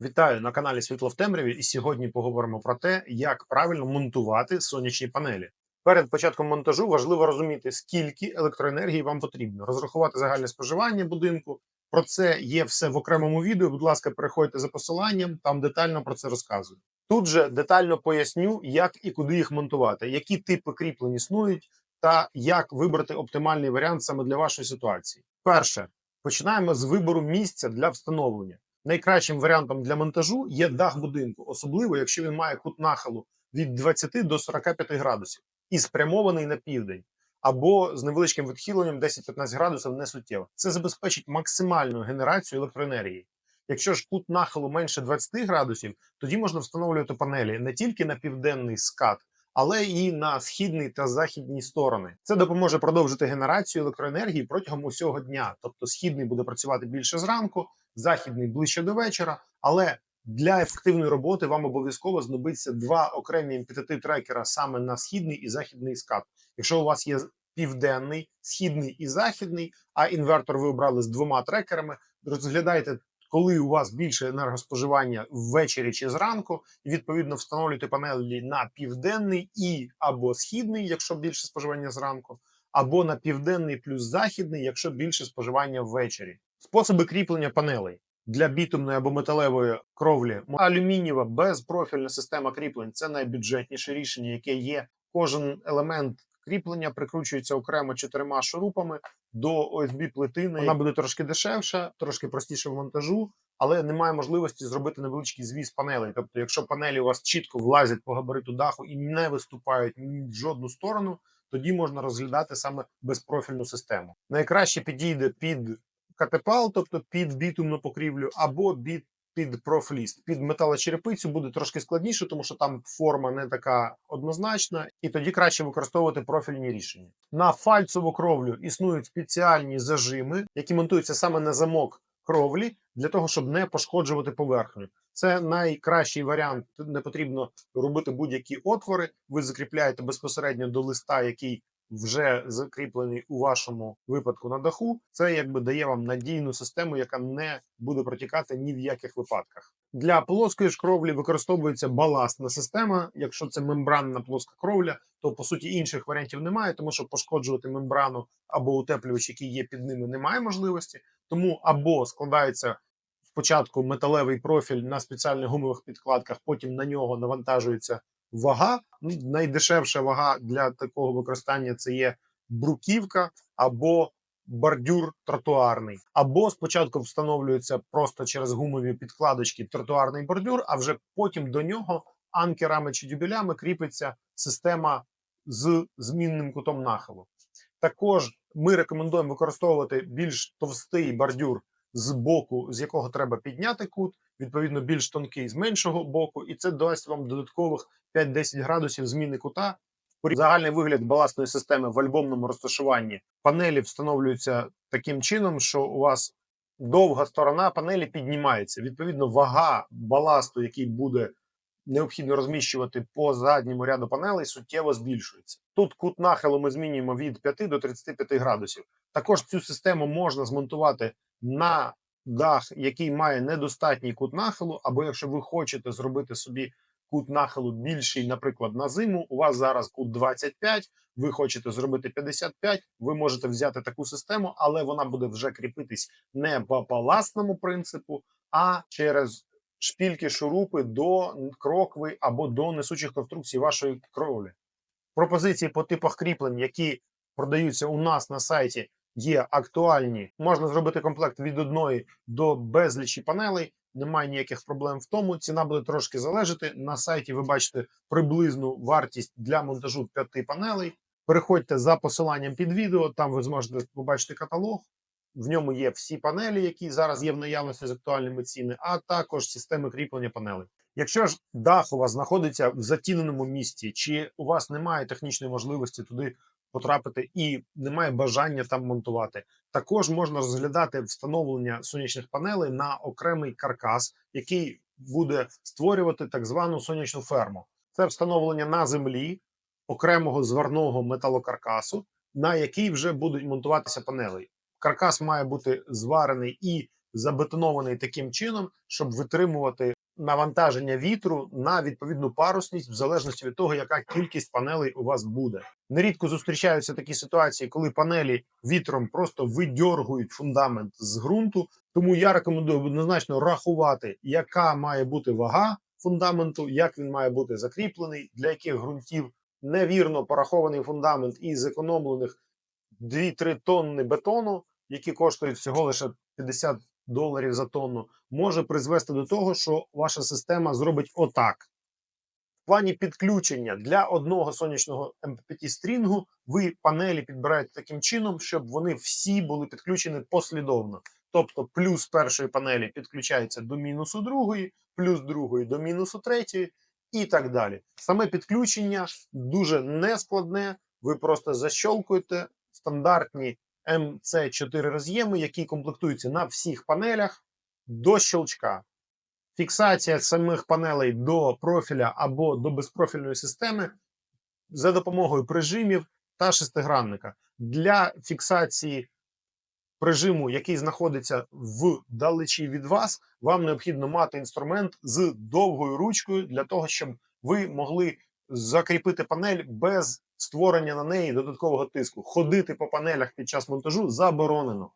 Вітаю на каналі Світло в темряві. І сьогодні поговоримо про те, як правильно монтувати сонячні панелі. Перед початком монтажу важливо розуміти, скільки електроенергії вам потрібно, розрахувати загальне споживання будинку. Про це є все в окремому відео. Будь ласка, переходьте за посиланням, там детально про це розказую. Тут же детально поясню, як і куди їх монтувати, які типи кріплень існують, та як вибрати оптимальний варіант саме для вашої ситуації. Перше, починаємо з вибору місця для встановлення. Найкращим варіантом для монтажу є дах будинку, особливо якщо він має кут нахилу від 20 до 45 градусів і спрямований на південь, або з невеличким відхиленням 10-15 градусів не суттєво. Це забезпечить максимальну генерацію електроенергії. Якщо ж кут нахилу менше 20 градусів, тоді можна встановлювати панелі не тільки на південний скат, але і на східний та західні сторони. Це допоможе продовжити генерацію електроенергії протягом усього дня. Тобто східний буде працювати більше зранку, західний ближче до вечора. Але для ефективної роботи вам обов'язково знадобиться два окремі MPTT трекера саме на східний і західний скат. Якщо у вас є південний, східний і західний, а інвертор ви обрали з двома трекерами, розглядайте. Коли у вас більше енергоспоживання ввечері чи зранку, відповідно встановлюйте панелі на південний і або східний, якщо більше споживання зранку, або на південний плюс західний, якщо більше споживання ввечері. Способи кріплення панелей для бітумної або металевої кровлі алюмінієва безпрофільна система кріплень це найбюджетніше рішення, яке є. Кожен елемент кріплення прикручується окремо чотирма шурупами до ОСБ плитини. Вона буде трошки дешевша, трошки простіше в монтажу, але немає можливості зробити невеличкий звіз панелей. Тобто, якщо панелі у вас чітко влазять по габариту даху і не виступають в жодну сторону, тоді можна розглядати саме безпрофільну систему. Найкраще підійде під катепал, тобто під бітумну покрівлю, або під під профліст. Під металочерепицю буде трошки складніше, тому що там форма не така однозначна, і тоді краще використовувати профільні рішення. На фальцову кровлю існують спеціальні зажими, які монтуються саме на замок кровлі, для того, щоб не пошкоджувати поверхню. Це найкращий варіант. Не потрібно робити будь-які отвори. Ви закріпляєте безпосередньо до листа, який вже закріплений у вашому випадку на даху, це якби дає вам надійну систему, яка не буде протікати ні в яких випадках. Для плоскої ж кровлі використовується баластна система. Якщо це мембранна плоска кровля, то по суті інших варіантів немає, тому що пошкоджувати мембрану або утеплювач, який є під ними, немає можливості. Тому або складається спочатку металевий профіль на спеціальних гумових підкладках, потім на нього навантажується вага. Ну, найдешевша вага для такого використання це є бруківка або бордюр тротуарний. Або спочатку встановлюється просто через гумові підкладочки тротуарний бордюр, а вже потім до нього анкерами чи дюбелями кріпиться система з змінним кутом нахилу. Також ми рекомендуємо використовувати більш товстий бордюр з боку, з якого треба підняти кут, відповідно більш тонкий з меншого боку, і це дасть вам додаткових 5-10 градусів зміни кута. Загальний вигляд баластної системи в альбомному розташуванні панелі встановлюються таким чином, що у вас довга сторона панелі піднімається. Відповідно, вага баласту, який буде необхідно розміщувати по задньому ряду панелей, суттєво збільшується. Тут кут нахилу ми змінюємо від 5 до 35 градусів. Також цю систему можна змонтувати на дах, який має недостатній кут нахилу, або якщо ви хочете зробити собі кут нахилу більший, наприклад, на зиму, у вас зараз кут 25, ви хочете зробити 55, ви можете взяти таку систему, але вона буде вже кріпитись не по баласному принципу, а через шпільки шурупи до крокви або до несучих конструкцій вашої кровлі. Пропозиції по типах кріплень, які продаються у нас на сайті, є актуальні. Можна зробити комплект від одної до безлічі панелей. Немає ніяких проблем в тому. Ціна буде трошки залежати. На сайті ви бачите приблизну вартість для монтажу п'яти панелей. Переходьте за посиланням під відео, там ви зможете побачити каталог. В ньому є всі панелі, які зараз є в наявності з актуальними цінами, а також системи кріплення панелей. Якщо ж дах у вас знаходиться в затіненому місці, чи у вас немає технічної можливості туди потрапити і немає бажання там монтувати. Також можна розглядати встановлення сонячних панелей на окремий каркас, який буде створювати так звану сонячну ферму. Це встановлення на землі окремого зварного металокаркасу, на який вже будуть монтуватися панели. Каркас має бути зварений і забетонований таким чином, щоб витримувати навантаження вітру на відповідну парусність, в залежності від того, яка кількість панелей у вас буде. Нерідко зустрічаються такі ситуації, коли панелі вітром просто видьоргують фундамент з ґрунту. Тому я рекомендую однозначно рахувати, яка має бути вага фундаменту, як він має бути закріплений, для яких ґрунтів невірно порахований фундамент і зекономлених 2-3 тонни бетону, які коштують всього лише 50 доларів за тонну, може призвести до того, що ваша система зробить отак. В плані підключення для одного сонячного MPPT стрінгу ви панелі підбираєте таким чином, щоб вони всі були підключені послідовно. Тобто плюс першої панелі підключається до мінусу другої, плюс другої до мінусу третьої, і так далі. Саме підключення дуже нескладне. Ви просто защолкуєте стандартні МЦ4 роз'єми, які комплектуються на всіх панелях до щелчка. Фіксація самих панелей до профіля або до безпрофільної системи за допомогою прижимів та шестигранника. Для фіксації прижиму, який знаходиться вдалечі від вас, вам необхідно мати інструмент з довгою ручкою для того, щоб ви могли закріпити панель без створення на неї додаткового тиску. Ходити по панелях під час монтажу заборонено.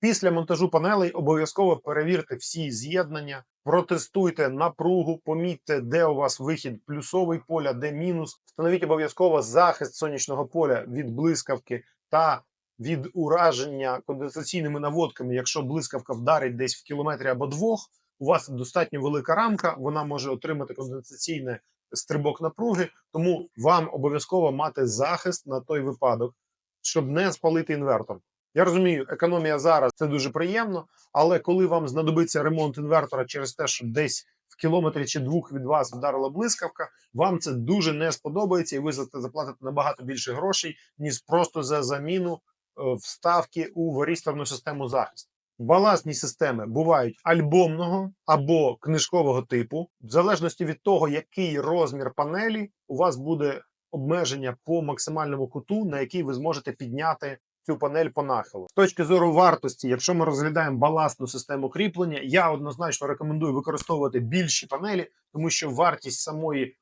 Після монтажу панелей обов'язково перевірте всі з'єднання, протестуйте напругу, помітьте, де у вас вихід плюсовий поля, де мінус. Встановіть обов'язково захист сонячного поля від блискавки та від ураження конденсаційними наводками. Якщо блискавка вдарить десь в кілометрі або двох, у вас достатньо велика рамка, вона може отримати конденсаційне стрибок напруги, тому вам обов'язково мати захист на той випадок, щоб не спалити інвертор. Я розумію, економія зараз це дуже приємно, але коли вам знадобиться ремонт інвертора через те, що десь в кілометрі чи двох від вас вдарила блискавка, вам це дуже не сподобається, і ви заплатите набагато більше грошей, ніж просто за заміну е, вставки у варісторну систему захисту. Балансні системи бувають альбомного або книжкового типу, в залежності від того, який розмір панелі, у вас буде обмеження по максимальному куту, на який ви зможете підняти цю панель по нахилу. З точки зору вартості, якщо ми розглядаємо балансну систему кріплення, я однозначно рекомендую використовувати більші панелі, тому що вартість самої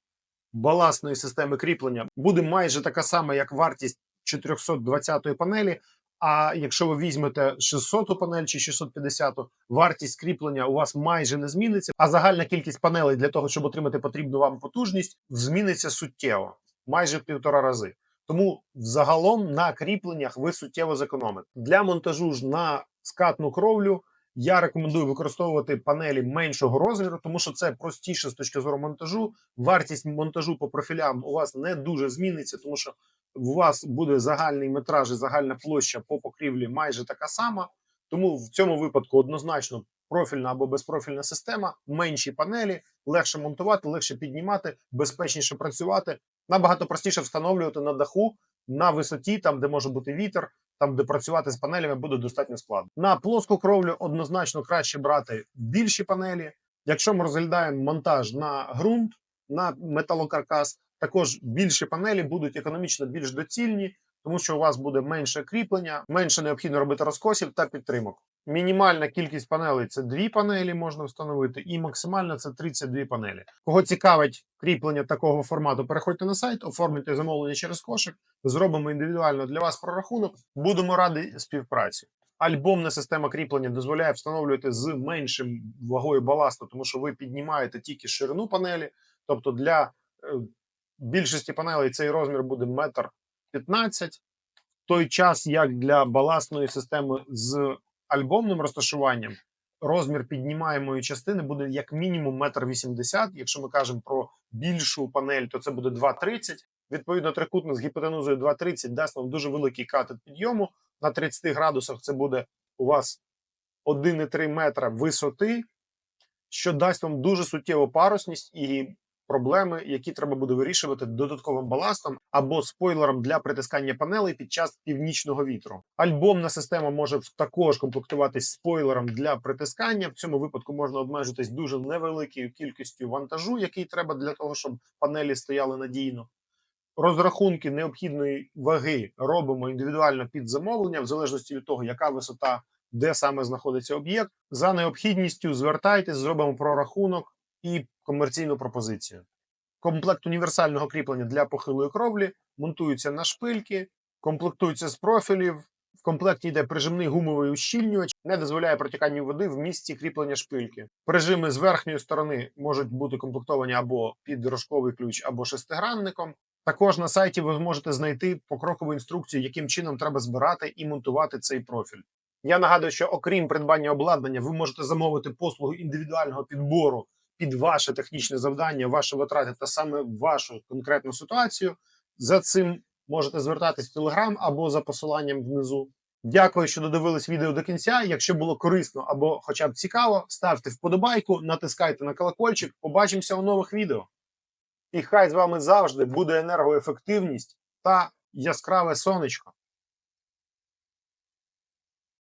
балансної системи кріплення буде майже така сама, як вартість 420-ї панелі. А якщо ви візьмете 600 панель чи 650, вартість кріплення у вас майже не зміниться. А загальна кількість панелей для того, щоб отримати потрібну вам потужність, зміниться суттєво, майже в півтора рази. Тому взагалом на кріпленнях ви суттєво зекономите. Для монтажу ж на скатну кровлю я рекомендую використовувати панелі меншого розміру, тому що це простіше з точки зору монтажу. Вартість монтажу по профілям у вас не дуже зміниться, тому що у вас буде загальний метраж і загальна площа по покрівлі майже така сама. Тому в цьому випадку однозначно профільна або безпрофільна система, менші панелі, легше монтувати, легше піднімати, безпечніше працювати. Набагато простіше встановлювати на даху на висоті, там де може бути вітер, там де працювати з панелями буде достатньо складно. На плоску кровлю однозначно краще брати більші панелі. Якщо ми розглядаємо монтаж на ґрунт, на металокаркас, також більші панелі будуть економічно більш доцільні, тому що у вас буде менше кріплення, менше необхідно робити розкосів та підтримок. Мінімальна кількість панелей це дві панелі можна встановити, і максимальна це 32 панелі. Кого цікавить кріплення такого формату, переходьте на сайт, оформлюйте замовлення через кошик, зробимо індивідуально для вас прорахунок. Будемо раді співпраці. Альбомна система кріплення дозволяє встановлювати з меншим вагою баласту, тому що ви піднімаєте тільки ширину панелі. Тобто для е, більшості панелей цей розмір буде метр 15, в той час як для баластної системи з альбомним розташуванням розмір піднімаємої частини буде як мінімум метр вісімдесят. Якщо ми кажемо про більшу панель, то це буде 2,30. Відповідно, трикутник з гіпотенузою 2,30 дасть вам дуже великий катет підйому. На 30 градусах це буде у вас 1,3 метра висоти, що дасть вам дуже суттєву парусність і проблеми, які треба буде вирішувати додатковим баластом або спойлером для притискання панелей під час північного вітру. Альбомна система може також комплектуватись спойлером для притискання. В цьому випадку можна обмежитись дуже невеликою кількістю вантажу, який треба для того, щоб панелі стояли надійно. Розрахунки необхідної ваги робимо індивідуально під замовлення, в залежності від того, яка висота де саме знаходиться об'єкт. За необхідністю звертайтесь, зробимо прорахунок і комерційну пропозицію. Комплект універсального кріплення для похилої кровлі монтується на шпильки, комплектується з профілів. В комплекті йде прижимний гумовий ущільнювач, не дозволяє протіканню води в місці кріплення шпильки. Прижими з верхньої сторони можуть бути комплектовані або під рожковий ключ, або шестигранником. Також на сайті ви зможете знайти покрокову інструкцію, яким чином треба збирати і монтувати цей профіль. Я нагадую, що окрім придбання обладнання, ви можете замовити послугу індивідуального підбору під ваше технічне завдання, ваші витрати та саме вашу конкретну ситуацію. За цим можете звертатись в Telegram або за посиланням внизу. Дякую, що додивились відео до кінця. Якщо було корисно або хоча б цікаво, ставте вподобайку, натискайте на колокольчик. Побачимося у нових відео. І хай з вами завжди буде енергоефективність та яскраве сонечко.